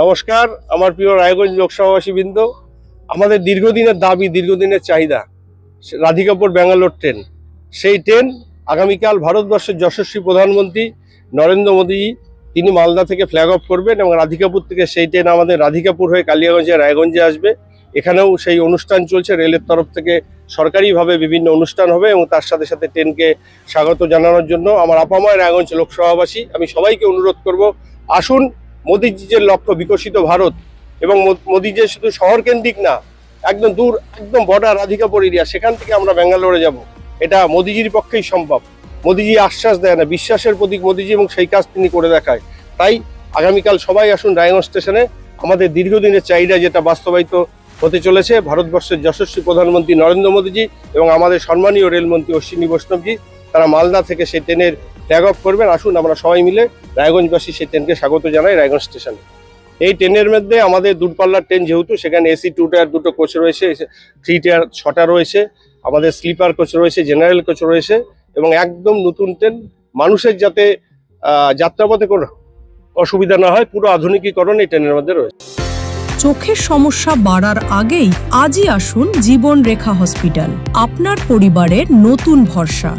নমস্কার, আমার প্রিয় রায়গঞ্জ লোকসভাবাসী বৃন্দ। আমাদের দীর্ঘদিনের দাবি, দীর্ঘদিনের চাহিদা, রাধিকাপুর ব্যাঙ্গালোর ট্রেন। সেই ট্রেন আগামীকাল ভারতবর্ষের যশস্বী প্রধানমন্ত্রী নরেন্দ্র মোদী, তিনি মালদা থেকে ফ্ল্যাগ অফ করবেন এবং রাধিকাপুর থেকে সেই ট্রেন আমাদের রাধিকাপুর হয়ে কালিয়াগঞ্জে, রায়গঞ্জে আসবে। এখানেও সেই অনুষ্ঠান চলছে, রেলের তরফ থেকে সরকারিভাবে বিভিন্ন অনুষ্ঠান হবে এবং তার সাথে সাথে ট্রেনকে স্বাগত জানানোর জন্য। আমার আপামায় রায়গঞ্জ লোকসভাবাসী, আমি সবাইকে অনুরোধ করব, আসুন মোদিজির লক্ষ্য বিকশিত ভারত এবং মোদি যে শুধু শহর কেন্দ্রিক না, একদম দূর, একদম বর্ডার রাধিকাপুর এরিয়া সেখান থেকে আমরা ব্যাঙ্গালোরে যাব। এটা মোদিজির পক্ষেই সম্ভব। মোদিজি আশ্বাস দেয় না, বিশ্বাসের প্রতীক মোদিজি এবং সেই কাজ তিনি করে দেখায়। তাই আগামীকাল সবাই আসুন রায়গঞ্জ স্টেশনে। আমাদের দীর্ঘদিনের চাহিদা যেটা বাস্তবায়িত হতে চলেছে, ভারতবর্ষের যশস্বী প্রধানমন্ত্রী নরেন্দ্র মোদীজি এবং আমাদের সম্মানীয় রেলমন্ত্রী অশ্বিনী বৈষ্ণবজি, তারা মালদা থেকে সেই ট্রেনের ফ্ল্যাগ অফ করবেন। আসুন আমরা সবাই মিলে রায়গঞ্জবাসী সেই ট্রেনকে স্বাগত জানায় রায়গঞ্জ স্টেশনে এই ট্রেনের মধ্যে আমাদের দূরপাল্লার ট্রেন যেহেতু, সেখানে এসি টু টায়ার দুটো কোচ রয়েছে থ্রি টায়ার ছটা রয়েছে, আমাদের স্লিপার কোচ রয়েছে জেনারেল কোচ রয়েছে, এবং একদম নতুন ট্রেন মানুষের যাতে যাত্রাপথে কোনো অসুবিধা না হয়, পুরো আধুনিকীকরণ এই ট্রেনের মধ্যে রয়েছে। চোখের সমস্যা বাড়ার আগেই আজই আসুন জীবন রেখা হসপিটাল আপনার পরিবারের নতুন ভরসা।